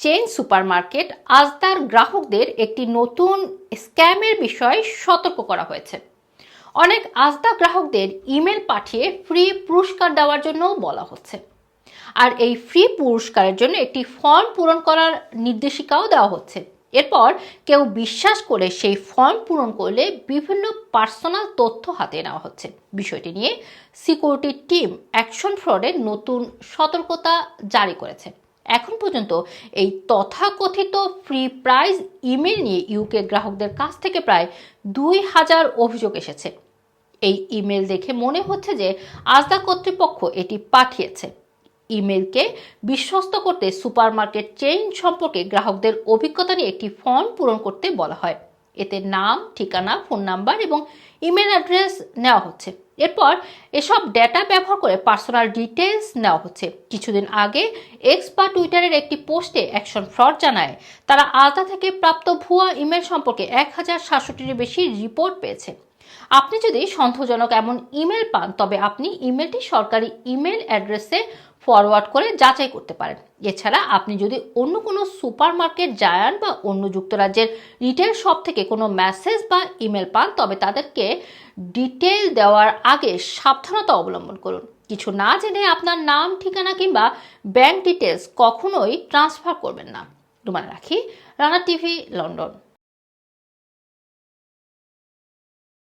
Chain supermarket আজ তার গ্রাহকদের একটি নতুন স্ক্যামের বিষয়ে সতর্ক করা হয়েছে। অনেক আজদা গ্রাহকদের ইমেল পাঠিয়ে ফ্রি পুরস্কার দেওয়ার জন্য বলা হচ্ছে। আর এই ফ্রি পুরস্কারের জন্য একটি ফর্ম পূরণ করার নির্দেশিকাও দেওয়া হচ্ছে। এরপর কেউ বিশ্বাস করে সেই ফর্ম পূরণ করলে বিভিন্ন পার্সোনাল তথ্য হাতে নেওয়া হচ্ছে। বিষয়টি নিয়ে সিকিউরিটি টিম অ্যাকশন ফ্রডের নতুন সতর্কতা জারি করেছে। এখন পর্যন্ত এই তথাকথিত ফ্রি প্রাইজ ইমেল নিয়ে ইউকে গ্রাহকদের কাছ থেকে প্রায় দুই হাজার অভিযোগ এসেছে। এই ইমেল দেখে মনে হচ্ছে যে আজদা কর্তৃপক্ষ এটি পাঠিয়েছে। ইমেলকে বিশ্বস্ত করতে সুপারমার্কেট চেইন সম্পর্কে গ্রাহকদের অভিজ্ঞতা নিয়ে একটি ফর্ম পূরণ করতে বলা হয়। এতে নাম, ঠিকানা, ফোন নাম্বার এবং ইমেল অ্যাড্রেস নেওয়া হচ্ছে। এরপর এসব ডেটা ব্যবহার করে পার্সোনাল ডিটেলস নেওয়া হচ্ছে। কিছুদিন আগে এক্স বা টুইটারের একটি পোস্টে অ্যাকশন ফ্রড জানায়। তারা আলতা থেকে প্রাপ্ত ভুয়া ইমেল সম্পর্কে এক হাজার সাতষট্টির বেশি রিপোর্ট পেয়েছে। আপনি যদি সন্দেহজনক এমন ইমেল পান, তবে আপনি ইমেলটি সরকারি ইমেল অ্যাড্রেসে ফরওয়ার্ড করে যাচাই করতে পারেন। এছাড়া আপনি যদি অন্য কোনো সুপার মার্কেট জায়ান্ট বা অন্য যুক্তরাজ্যের রিটেল শপ থেকে কোনো মেসেজ বা ইমেল পান, তবে তাদেরকে ডিটেল দেওয়ার আগে সাবধানতা অবলম্বন করুন। কিছু না জেনে আপনার নাম, ঠিকানা কিংবা ব্যাংক ডিটেলস কখনোই ট্রান্সফার করবেন না। রুমানা রাখি, রানা টিভি, লন্ডন।